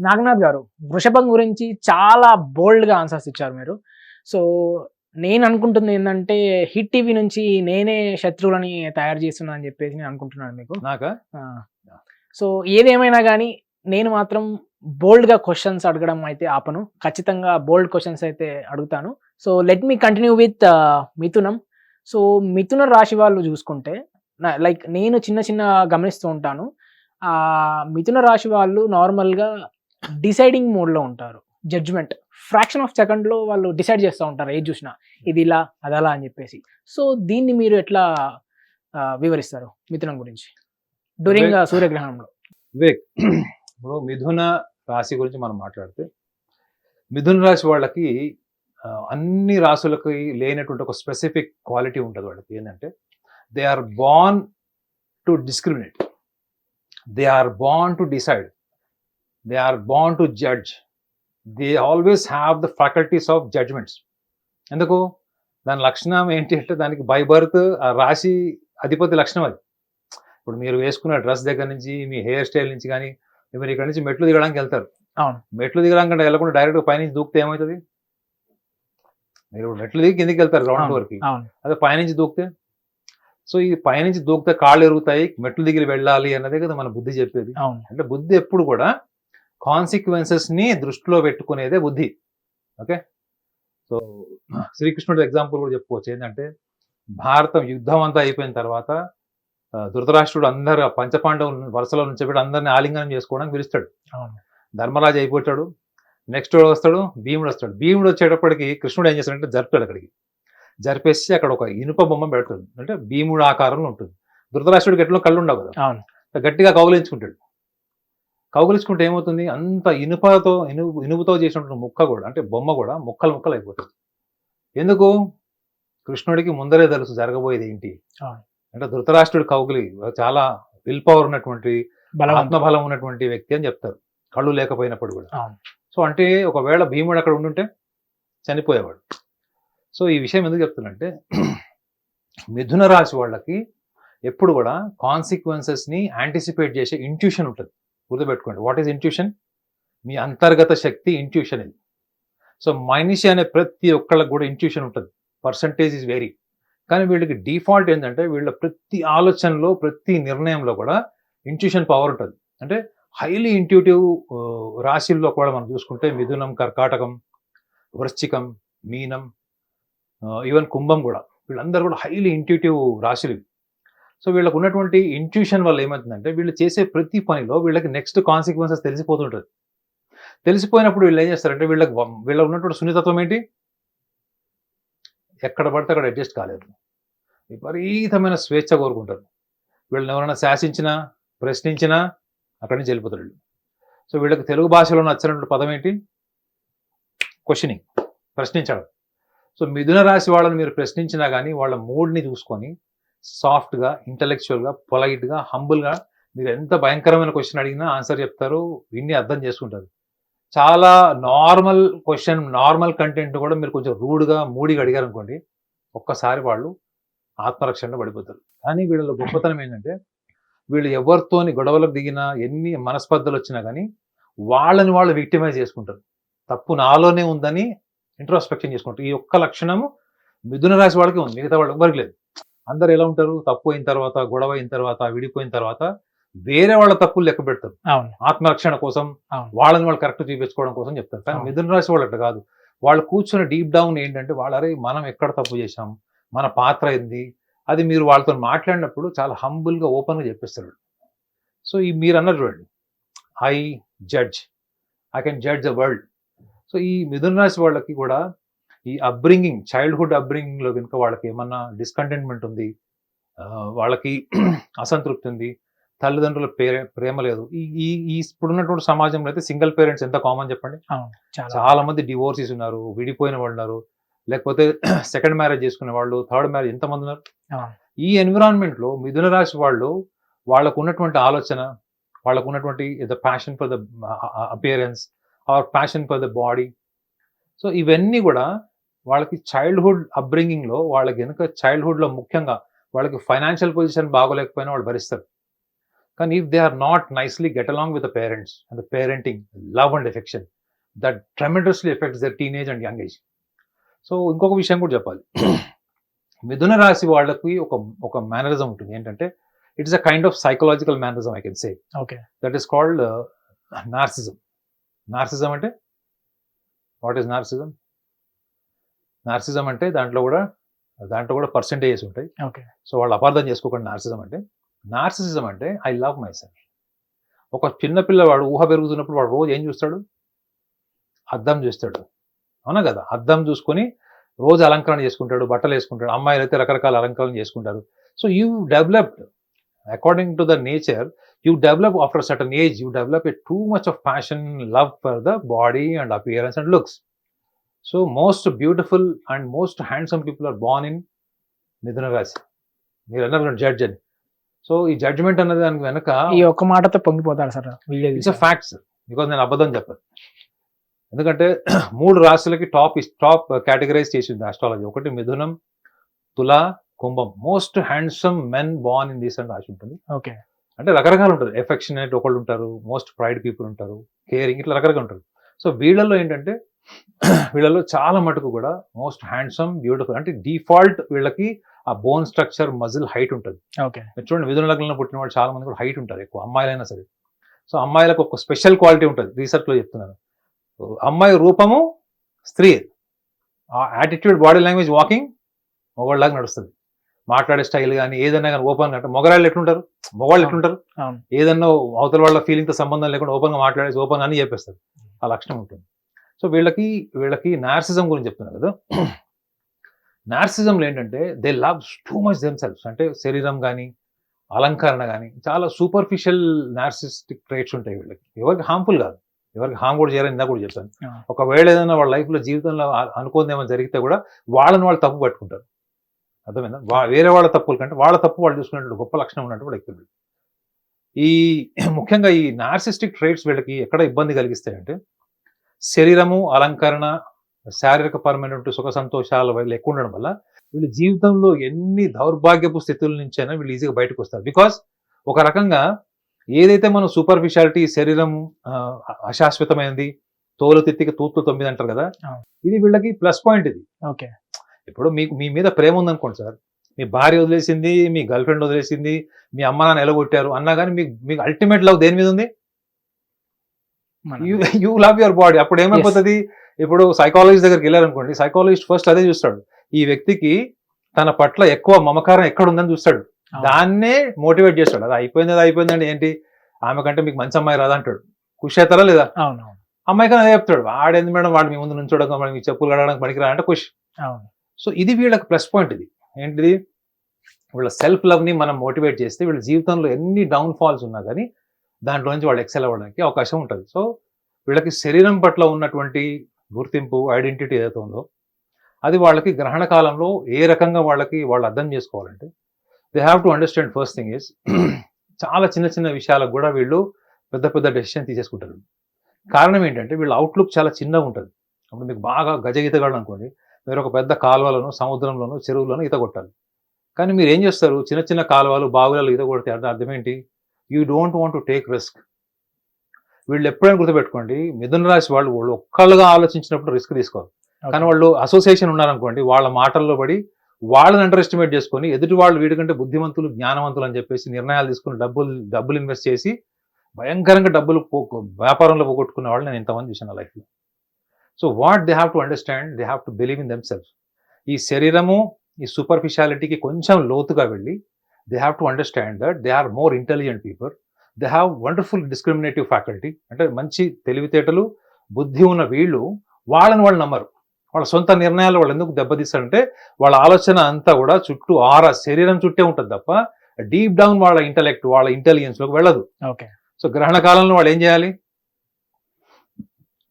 నాగనాథ్ గారు వృషభం గురించి చాలా బోల్డ్గా ఆన్సర్స్ ఇచ్చారు మీరు. సో నేను అనుకుంటుంది ఏంటంటే హిట్ టీవీ నుంచి నేనే శత్రువులని తయారు చేస్తున్నా అని చెప్పేసి నేను అనుకుంటున్నాను మీకు. నాకా? సో ఏదేమైనా కానీ నేను మాత్రం బోల్డ్గా క్వశ్చన్స్ అడగడం అయితే ఆపను. ఖచ్చితంగా బోల్డ్ క్వశ్చన్స్ అయితే అడుగుతాను. So let me continue with Mithunam. So మిథున రాశి వాళ్ళు చూసుకుంటే లైక్ నేను చిన్న చిన్న గమనిస్తూ ఉంటాను. ఆ మిథున రాశి వాళ్ళు నార్మల్గా డిసైడింగ్ మోడ్లో ఉంటారు. జడ్జ్మెంట్. ఫ్రాక్షన్ ఆఫ్ సెకండ్లో వాళ్ళు డిసైడ్ చేస్తూ ఉంటారు ఏది చూసినా. ఇది ఇలా అదలా అని చెప్పేసి. సో దీన్ని మీరు ఎట్లా వివరిస్తారు మిథునం గురించి? డ్యూరింగ్ సూర్యగ్రహణంలో. వివేక్ ఇప్పుడు మిథున రాశి గురించి మనం మాట్లాడితే మిథున రాశి వాళ్ళకి అన్ని రాశులకి లేనటువంటి ఒక స్పెసిఫిక్ క్వాలిటీ ఉంటుంది వాళ్ళకి. ఏంటంటే they are born to discriminate. They are born to decide. They are born to judge they always have the faculties of judgements ఎందుకు? దాని లక్షణం ఏంటి అంటే దానికి బై బర్త్ రాశి అధిపతి లక్షణం అది. ఇప్పుడు మీరు వేసుకున్న డ్రెస్ దగ్గర నుంచి మీ హెయిర్ స్టైల్ నుంచి కానీ మీరు ఇక్కడ నుంచి మెట్లు దిగడానికి వెళ్తారు. అవును. మెట్లు దిగడానికి వెళ్ళకుండా డైరెక్ట్ పైనుంచి దూకితే ఏమవుతుంది? మీరు మెట్లు దిగి కిందికి వెళ్తారు గ్రౌండ్ అవును. అదే పైనుంచి దూకితే? సో ఈ పైనుంచి దూకితే కాళ్ళు ఎరుగుతాయి మెట్లు దిగి వెళ్ళాలి అన్నదే కదా మన బుద్ధి చెప్పేది. అవును. అంటే బుద్ధి ఎప్పుడు కూడా కాన్సిక్వెన్సెస్ని దృష్టిలో పెట్టుకునేదే బుద్ధి. ఓకే? సో శ్రీకృష్ణుడి ఎగ్జాంపుల్ కూడా చెప్పుకోవచ్చు. ఏంటంటే భారతం యుద్ధం అంతా అయిపోయిన తర్వాత ధృతరాష్ట్రుడు అందరు పంచపాండవులు వరుసలో నుంచి పెట్టి అందరిని ఆలింగనం చేసుకోవడానికి పిలుస్తాడు. అవును. ధర్మరాజు అయిపోతాడు. నెక్స్ట్ వస్తాడు భీముడు వస్తాడు. భీముడు వచ్చేటప్పటికి కృష్ణుడు ఏం చేస్తాడంటే జరుపుతాడు అక్కడికి. జరిపేసి అక్కడ ఒక ఇనుప బొమ్మ పెడతాడు. అంటే భీముడు ఆకారంలో ఉంటుంది. ధృతరాష్ట్రుడికి ఎట్లా కళ్ళు ఉండవు కదా. అవును. గట్టిగా కౌగిలించుకుంటాడు. కౌగిలించుకుంటే ఏమవుతుంది? అంత ఇనుపతో ఇనుపు ఇనుపుతో చేసినటువంటి ముక్క కూడా అంటే బొమ్మ కూడా ముక్కలు ముక్కలు అయిపోతుంది. ఎందుకు? కృష్ణుడికి ముందరే తెలుసు జరగబోయేది ఏంటి. అంటే ధృతరాష్ట్రుడి కౌగిలి చాలా విల్ పవర్ ఉన్నటువంటి ఆత్మబలం ఉన్నటువంటి వ్యక్తి అని చెప్తారు. కళ్ళు లేకపోయినప్పుడు కూడా. సో అంటే ఒకవేళ భీముడు అక్కడ ఉండుంటే చనిపోయేవాడు. సో ఈ విషయం ఎందుకు చెప్తున్నంటే మిథున రాశి వాళ్ళకి ఎప్పుడు కూడా కాన్సిక్వెన్సెస్ని యాంటిసిపేట్ చేసే ఇంట్యూషన్ ఉంటుంది. గుర్తుపెట్టుకోండి. వాట్ ఈస్ ఇంట్యూషన్ మీ అంతర్గత శక్తి ఇంట్యూషన్ ఇది. సో మనిషి అనే ప్రతి ఒక్కళ్ళకి కూడా ఇంట్యూషన్ ఉంటుంది. పర్సంటేజ్ ఇస్ వెరీ కానీ వీళ్ళకి డిఫాల్ట్ ఏంటంటే వీళ్ళ ప్రతి ఆలోచనలో ప్రతి నిర్ణయంలో కూడా ఇంట్యూషన్ పవర్ ఉంటుంది. అంటే హైలీ ఇంట్యూటివ్ రాశిల్లో కూడా మనం చూసుకుంటే మిథునం కర్కాటకం వృశ్చికం మీనం uh, ఈవెన్ కుంభం కూడా వీళ్ళందరూ కూడా హైలీ ఇంట్యూటివ్ రాశులు ఇవి. సో వీళ్ళకు ఉన్నటువంటి ఇంట్యూషన్ వల్ల ఏమవుతుందంటే వీళ్ళు చేసే ప్రతి పనిలో వీళ్ళకి నెక్స్ట్ కాన్సిక్వెన్సెస్ తెలిసిపోతుంటుంది. తెలిసిపోయినప్పుడు వీళ్ళు ఏం చేస్తారంటే వీళ్ళకి వ- వీళ్ళ ఉన్నటువంటి సున్నితత్వం ఏంటి? ఎక్కడ పడితే అక్కడ అడ్జస్ట్ కాలేదు. విపరీతమైన స్వేచ్ఛ కోరుకుంటారు. వీళ్ళని ఎవరైనా శాసించినా ప్రశ్నించినా అక్కడి నుంచి వెళ్ళిపోతారు వీళ్ళు. సో వీళ్ళకి తెలుగు భాషలో నచ్చినటువంటి పదం ఏంటి? క్వశ్చనింగ్ ప్రశ్నించడం. సో మిథున రాశి వాళ్ళని మీరు ప్రశ్నించినా కానీ వాళ్ళ మూడ్ని చూసుకొని సాఫ్ట్గా ఇంటలెక్చువల్గా పొలైట్గా హంబుల్గా మీరు ఎంత భయంకరమైన క్వశ్చన్ అడిగినా ఆన్సర్ చెప్తారు విన్ని అర్థం చేసుకుంటారు. చాలా నార్మల్ క్వశ్చన్ నార్మల్ కంటెంట్ కూడా మీరు కొంచెం రూడ్గా మూడిగా అడిగారు అనుకోండి ఒక్కసారి వాళ్ళు ఆత్మరక్షణలో పడిపోతారు. కానీ వీళ్ళ గొప్పతనం ఏంటంటే వీళ్ళు ఎవరితోని గొడవలకు దిగినా ఎన్ని మనస్పర్ధలు వచ్చినా కానీ వాళ్ళని వాళ్ళు విక్టిమైజ్ చేసుకుంటారు. తప్పు నాలోనే ఉందని ఇంట్రోస్పెక్షన్ చేసుకుంటారు. ఈ ఒక్క లక్షణము మిథున రాశి వాళ్ళకి ఉంది మిగతా వాళ్ళకి వరకు లేదు. అందరు ఎలా ఉంటారు? తప్పు అయిన తర్వాత గొడవ అయిన తర్వాత విడిపోయిన తర్వాత వేరే వాళ్ళ తప్పులు లెక్క పెడతారు. ఆత్మరక్షణ కోసం. వాళ్ళని వాళ్ళు కరెక్ట్ చూపించుకోవడం కోసం చెప్తారు. కానీ. మిథున రాశి వాళ్ళు అట్లా కాదు. వాళ్ళు కూర్చున్న డీప్ డౌన్ ఏంటంటే వాళ్ళు అరే మనం ఎక్కడ తప్పు చేశాం? మన పాత్ర ఏంది? అది మీరు వాళ్ళతో మాట్లాడినప్పుడు చాలా హంబుల్గా ఓపెన్గా చెప్పిస్తారు సో ఈ మీరు అన్నారు చూడండి. I judge. I can judge the world. So ఈ మిథున రాశి వాళ్ళకి కూడా ఈ అబ్రింగింగ్ చైల్డ్హుడ్ అబ్రింగింగ్లో కనుక వాళ్ళకి ఏమన్నా డిస్కంటెంట్మెంట్ ఉంది వాళ్ళకి అసంతృప్తి ఉంది తల్లిదండ్రుల ప్రే ప్రేమ లేదు ఈ ఈ ఇప్పుడున్నటువంటి సమాజంలో అయితే సింగిల్ పేరెంట్స్ ఎంత కామన్ చెప్పండి? చాలా. మంది డివోర్సెస్ ఉన్నారు విడిపోయిన వాళ్ళు ఉన్నారు లేకపోతే సెకండ్ మ్యారేజ్ చేసుకునే వాళ్ళు థర్డ్ మ్యారేజ్ ఎంతమంది ఉన్నారు. ఈ ఎన్విరాన్మెంట్లో మిథున రాశి వాళ్ళు వాళ్ళకు ఉన్నటువంటి ఆలోచన వాళ్ళకు ఉన్నటువంటి the passion for the appearance or passion for the body so ఇవన్నీ కూడా వాళ్ళకి చైల్డ్హుడ్ అప్బ్రింగింగ్లో వాళ్ళకి కనుక చైల్డ్హుడ్లో ముఖ్యంగా వాళ్ళకి ఫైనాన్షియల్ పొజిషన్ బాగోలేకపోయినా వాళ్ళు భరిస్తారు. కానీ if they are not nicely get along with the parents and the parenting love and affection that tremendously affects their teenage and young age so ఇంకొక విషయం కూడా చెప్పాలి. మిథున రాశి వాళ్ళకి ఒక ఒక మేనరిజం ఉంటుంది. ఏంటంటే it's a kind of psychological mannerism I can say okay. That is called narcissism narcissism అంటే వాట్ ఈస్ నార్సిజం నార్సిజం అంటే దాంట్లో కూడా దాంట్లో కూడా పర్సంటేజెస్ ఉంటాయి. ఓకే. సో వాళ్ళు అపార్థం చేసుకోకుండా నార్సిజం అంటే. నార్సిసిజం అంటే ఐ లవ్ మై సెల్ఫ్ ఒక చిన్న పిల్లవాడు ఊహ పెరుగుతున్నప్పుడు వాడు రోజు ఏం చూస్తాడు? అద్దం చూస్తాడు. అవునా కదా? అద్దం చూసుకొని రోజు అలంకరణ చేసుకుంటాడు బట్టలు వేసుకుంటాడు అమ్మాయిలు అయితే రకరకాల అలంకరణ చేసుకుంటారు. So you developed according to the nature you develop after certain age you develop a too much of passion love for the body and appearance and looks so most beautiful and most handsome people are born in మిథున రాశి మీరు అన్నారు judge అని. So ఈ judgement అన్నది దానికి వెనక ఈ ఒక్క మాటతో పొంగిపోతాడు సార్ ఇట్స్ ఫ్యాక్ట్స్ బికాజ్ నేను అబద్ధం చెప్పను. ఎందుకంటే మూడు రాశులకి టాప్ టాప్ కేటగరైజ్ చేసింది ఆస్ట్రాలజీ ఒకటి మిథునం తుల కుంభం. Most handsome men born in these అని రాసి ఉంటుంది. ఓకే. అంటే రకరకాలు ఉంటుంది ఎఫెక్షనేట్ ఒకళ్ళు ఉంటారు మోస్ట్ ప్రైడ్ పీపుల్ ఉంటారు కేరింగ్ ఇట్లా రకరకాలు ఉంటారు. సో వీళ్ళల్లో ఏంటంటే వీళ్ళలో చాలా మటుకు కూడా మోస్ట్ హ్యాండ్సమ్ బ్యూటిఫుల్ అంటే డిఫాల్ట్ వీళ్ళకి ఆ బోన్ స్ట్రక్చర్ మజిల్ హైట్ ఉంటుంది. ఓకే. చూడండి లగ్నంలో పుట్టిన వాళ్ళు చాలా మంది కూడా హైట్ ఉంటారు ఎక్కువ అమ్మాయిలైనా సరే. సో అమ్మాయిలకు ఒక స్పెషల్ క్వాలిటీ ఉంటుంది రీసెర్చ్లో చెప్తున్నాను అమ్మాయి రూపము స్త్రీ. ఆ యాటిట్యూడ్ బాడీ లాంగ్వేజ్ వాకింగ్ మొగోళ్ళలాగా నడుస్తుంది. మాట్లాడే స్టైల్ కానీ ఏదైనా కానీ ఓపెన్ అంటే మొగరాళ్ళు ఎట్లుంటారు? మొగవాళ్ళు ఎట్లుంటారు. ఏదన్నా అవతల వాళ్ళ feeling తో సంబంధం లేకుండా ఓపెన్గా మాట్లాడేసి ఓపెన్ అని చెప్పేస్తారు. ఆ లక్షణం ఉంటుంది. సో వీళ్ళకి వీళ్ళకి నార్సిజం గురించి చెప్తున్నారు కదా. నార్సిజంలో ఏంటంటే they love too much themselves అంటే శరీరం కానీ అలంకరణ కానీ చాలా సూపర్ఫిషియల్ నార్సిస్టిక్ ట్రేట్స్ ఉంటాయి వీళ్ళకి. ఎవరికి హార్మ్ఫుల్ కాదు. ఎవరికి హామ్ కూడా చేయాలని ఇందా కూడా చెప్పాను. ఆ. ఒకవేళ ఏదైనా వాళ్ళ లైఫ్లో జీవితంలో అనుకోని ఏమైనా జరిగితే కూడా వాళ్ళని వాళ్ళు తప్పు పట్టుకుంటారు. అర్థమైందా? వా- వేరే వాళ్ళ తప్పుల కంటే వాళ్ళ తప్పు వాళ్ళు చూసుకున్నట్టు గొప్ప లక్షణం ఉన్నట్టు వ్యక్తులు. ఈ ముఖ్యంగా ఈ నార్సిస్టిక్ ట్రేట్స్ వీళ్ళకి ఎక్కడ ఇబ్బంది కలిగిస్తాయంటే శరీరము అలంకరణ శారీరక పరమైనటువంటి సుఖ సంతోషాల ఎక్కువ ఉండడం వల్ల వీళ్ళు జీవితంలో ఎన్ని దౌర్భాగ్యపు స్థితుల నుంచైనా వీళ్ళు ఈజీగా బయటకు వస్తారు. బికాస్ ఒక రకంగా ఏదైతే మనం సూపర్ఫిషాలిటీ శరీరం అశాశ్వతమైనది తోలు తిత్తికి తూట్లు తొమ్మిది అంటారు కదా. ఇది వీళ్ళకి ప్లస్ పాయింట్ ఇది. ఓకే. ఇప్పుడు మీకు మీ మీద ప్రేమ ఉందనుకోండి సార్ మీ భార్య వదిలేసింది మీ గర్ల్ ఫ్రెండ్ వదిలేసింది మీ అమ్మ నాన్న ఎలగొట్టారు అన్నా కానీ మీకు మీకు అల్టిమేట్ లవ్ దేని మీద ఉంది? యూ లవ్ యువర్ బాడీ అప్పుడు ఏమైపోతుంది? ఇప్పుడు సైకాలజిస్ట్ దగ్గరికి వెళ్ళారనుకోండి సైకాలజిస్ట్ ఫస్ట్ అదే చూస్తాడు. ఈ వ్యక్తికి తన పట్ల ఎక్కువ మమకారం ఎక్కడ ఉందని చూస్తాడు. దాన్నే మోటివేట్ చేస్తాడు. అది అయిపోయింది అది అయిపోయిందండి ఏంటి? ఆమె కంటే మీకు మంచి అమ్మాయి రాదంటాడు ఖుషి అవుతారా లేదా? అవును అమ్మాయి కానీ అదే చెప్తాడు. వాడేంది మేడం? వాడు మీ ముందు నుంచోడక వాడు మీ చెప్పులు కడగడానికి పనికిరా అంటే ఖుషి. అవును. సో ఇది వీళ్ళకి ప్లస్ పాయింట్ ఇది. ఏంటిది? వీళ్ళ సెల్ఫ్ లవ్ని మనం మోటివేట్ చేస్తే వీళ్ళ జీవితంలో ఎన్ని డౌన్ ఫాల్స్ ఉన్నా కానీ దాంట్లో నుంచి వాళ్ళు ఎక్సెల్ అవ్వడానికి అవకాశం ఉంటుంది. సో వీళ్ళకి శరీరం పట్ల ఉన్నటువంటి గుర్తింపు ఐడెంటిటీ ఏదైతే ఉందో అది వాళ్ళకి గ్రహణ కాలంలో ఏ రకంగా వాళ్ళకి వాళ్ళు అర్థం చేసుకోవాలంటే they have to understand first thing is చాలా చిన్న చిన్న విషయాలకు కూడా వీళ్ళు పెద్ద పెద్ద డెసిషన్ తీసేసుకుంటారు. కారణం ఏంటంటే వీళ్ళ అవుట్లుక్ చాలా చిన్నగా ఉంటుంది. అప్పుడు మీకు బాగా గజ ఈతగాడు అనుకోండి మీరు ఒక పెద్ద కాలువలను సముద్రంలోను చెరువులను ఈత కొట్టాలి. కానీ మీరు ఏం చేస్తారు? చిన్న చిన్న కాలువలు బావులలో ఈత కొడితే అంటే అర్థం ఏంటి you don't want to take risk వీళ్ళు ఎప్పుడైనా గుర్తుపెట్టుకోండి మిథున రాశి వాళ్ళు వాళ్ళు ఒక్కళ్ళుగా ఆలోచించినప్పుడు రిస్క్ తీసుకోవాలి కానీ వాళ్ళు అసోసియేషన్ ఉన్నారనుకోండి వాళ్ళ మాటల్లో పడి వాళ్ళని అండర్ ఎస్టిమేట్ చేసుకొని ఎదుటి వాళ్ళు వీడికంటే బుద్ధిమంతులు జ్ఞానవంతులు అని చెప్పేసి నిర్ణయాలు తీసుకుని డబ్బులు డబ్బులు ఇన్వెస్ట్ చేసి భయంకరంగా డబ్బులు వ్యాపారంలో పోగొట్టుకున్న వాళ్ళు నేను ఇంతమంది చూసాను లైఫ్లో. So what they have to understand they have to believe in themself ఈ శరీరము ఈ సూపర్ఫిషియాలిటీకి కొంచెం లోతుగా వెళ్ళి they have to understand that they are more intelligent people they have wonderful discriminative faculty అంటే మంచి తెలివితేటలు బుద్ధి ఉన్న వీళ్ళు వాళ్ళని వాళ్ళు నమ్మరు. వాళ్ళ సొంత నిర్ణయాలు వాళ్ళు ఎందుకు దెబ్బతీస్తారంటే వాళ్ళ ఆలోచన అంతా కూడా చుట్టూ ఆరా శరీరం చుట్టే ఉంటుంది తప్ప డీప్ డౌన్ వాళ్ళ ఇంటలెక్ట్ వాళ్ళ ఇంటెలిజెన్స్లోకి వెళ్ళదు. ఓకే. సో గ్రహణ కాలంలో వాళ్ళు ఏం చేయాలి?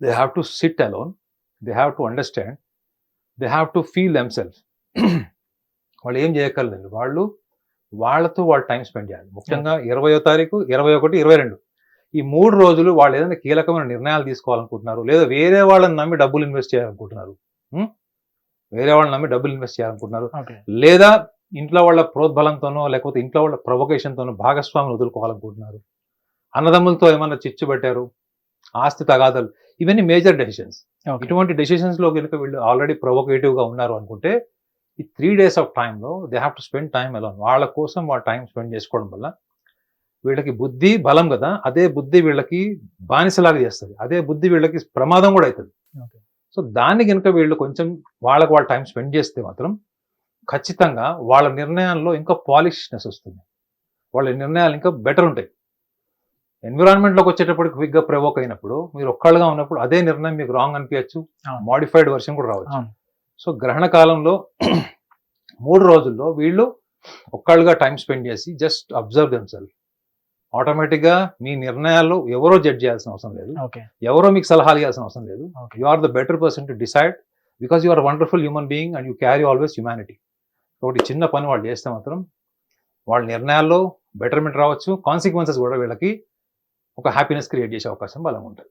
They have to sit alone they have to understand they have to feel themself వాళ్ళు ఏం చేయక్కర్లేదు. వాళ్ళు వాళ్ళతో వాళ్ళు టైం స్పెండ్ చేయాలి. ముఖ్యంగా ఇరవయో తారీఖు ఇరవై ఒకటి ఇరవై రెండు. ఈ మూడు రోజులు వాళ్ళు ఏదైనా కీలకమైన నిర్ణయాలు తీసుకోవాలనుకుంటున్నారు లేదా వేరే వాళ్ళని నమ్మి డబ్బులు ఇన్వెస్ట్ చేయాలనుకుంటున్నారు? వేరే వాళ్ళని నమ్మి డబ్బులు ఇన్వెస్ట్ చేయాలనుకుంటున్నారు. లేదా ఇంట్లో వాళ్ళ ప్రోద్బలంతోనో లేకపోతే ఇంట్లో వాళ్ళ ప్రొవకేషన్తోనో భాగస్వామిని వదులుకోవాలనుకుంటున్నారు. అన్నదమ్ములతో ఏమన్నా చిచ్చు పెట్టారు ఆస్తి తగాదాలు ఇవన్నీ మేజర్ డెసిషన్స్ ఇటువంటి డెసిషన్స్లో కనుక వీళ్ళు ఆల్రెడీ ప్రొవోకేటివ్గా ఉన్నారు అనుకుంటే ఈ త్రీ డేస్ ఆఫ్ టైంలో they have to spend time ఎలా వాళ్ళ కోసం వాళ్ళ టైం స్పెండ్ చేసుకోవడం వల్ల వీళ్ళకి బుద్ధి బలం కదా. అదే బుద్ధి వీళ్ళకి బానిసలాగా చేస్తుంది. అదే బుద్ధి వీళ్ళకి ప్రమాదం కూడా అవుతుంది. సో దాన్ని కనుక వీళ్ళు కొంచెం వాళ్ళకి వాళ్ళ టైం స్పెండ్ చేస్తే మాత్రం ఖచ్చితంగా వాళ్ళ నిర్ణయాల్లో ఇంకా పాలిష్నెస్ వస్తుంది. వాళ్ళ నిర్ణయాలు ఇంకా బెటర్ ఉంటాయి. ఎన్విరాన్మెంట్లోకి వచ్చేటప్పుడు క్విక్గా ప్రవోక్ అయినప్పుడు మీరు ఒక్కళ్ళుగా ఉన్నప్పుడు అదే నిర్ణయం మీకు రాంగ్ అనిపించచ్చు. మాడిఫైడ్ వర్షన్ కూడా రావచ్చు. సో గ్రహణ కాలంలో మూడు రోజుల్లో వీళ్ళు ఒక్కళ్ళుగా టైం స్పెండ్ చేసి జస్ట్ అబ్జర్వ్ దెమ్సెల్ఫ్ ఆటోమేటిక్గా మీ నిర్ణయాల్లో ఎవరో జడ్జ్ చేయాల్సిన అవసరం లేదు. ఎవరో మీకు సలహాలు ఇవ్వాల్సిన అవసరం లేదు. You are the better person to decide because you are wonderful human being and you carry always humanity. ఒకటి చిన్న పని వాళ్ళు చేస్తే మాత్రం వాళ్ళ నిర్ణయాల్లో బెటర్మెంట్ రావచ్చు. కాన్సిక్వెన్సెస్ కూడా వీళ్ళకి ఒక హ్యాపీనెస్ క్రియేట్ చేసే అవకాశం బలంగా ఉంటుంది.